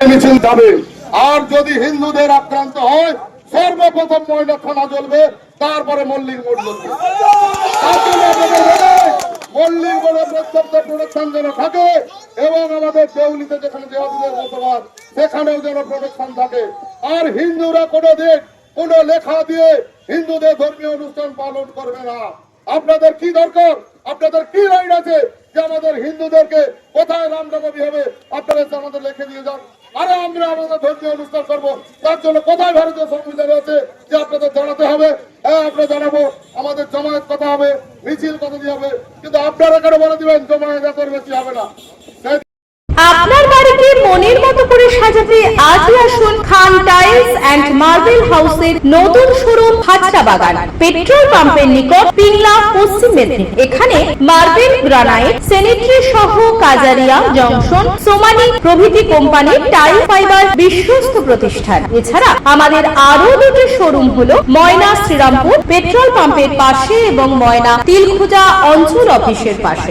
মিছিল যাবে। আর যদি হিন্দুদের আক্রান্ত হয়, সর্বপ্রথম ময়না থানা জ্বলবে, তারপরে মল্লিক মল্লিক প্রোটেকশন থাকে, এবং আমাদের দেউলিতে যেখানে বসবাস, সেখানেও যেন প্রোটেকশন থাকে। আর হিন্দুরা কোনো দিন কোন লেখা দিয়ে হিন্দুদের ধর্মীয় অনুষ্ঠান পালন করবে না। আপনাদের কি দরকার? আপনাদের কি রাইট আছে যে আমাদের হিন্দুদেরকে কোথায় রামনবমী হবে আপনারা আমাদের লিখে দিয়ে যান। আরে আমরা আমাদের ধর্মীয় অনুষ্ঠান করব। তার জন্য কোথায় ভারতীয় সংবিধান আছে যে আপনাদের জানাতে হবে? হ্যাঁ আমরা জানাব। আমাদের জমায়েত কথা হবে, মিছিল কথা দিয়ে হবে। কিন্তু আপনারা কেন বলে দিবেন, জমায়েত এত বেশি হবে না? আপনার বাড়িকে আজই খান টাইলস অ্যান্ড মার্বেল হাউসের নতুন শোরুম হাজরা বাগান, পেট্রোল পাম্পের নিকট পিংলা, পশ্চিম মেদিনীপুর। এখানে মার্বেল, গ্রানাইট স্যানিটারি সহ কাজারিয়া জংশন, সোমানি প্রভৃতি কোম্পানির টাইল ফাইবার বিশ্বস্ত প্রতিষ্ঠান। এছাড়া আমাদের আরও দুটি শোরুম হলো ময়না শ্রীরামপুর পেট্রোল পাম্পের পাশে এবং ময়না তিলখুজা অঞ্চল অফিসের পাশে।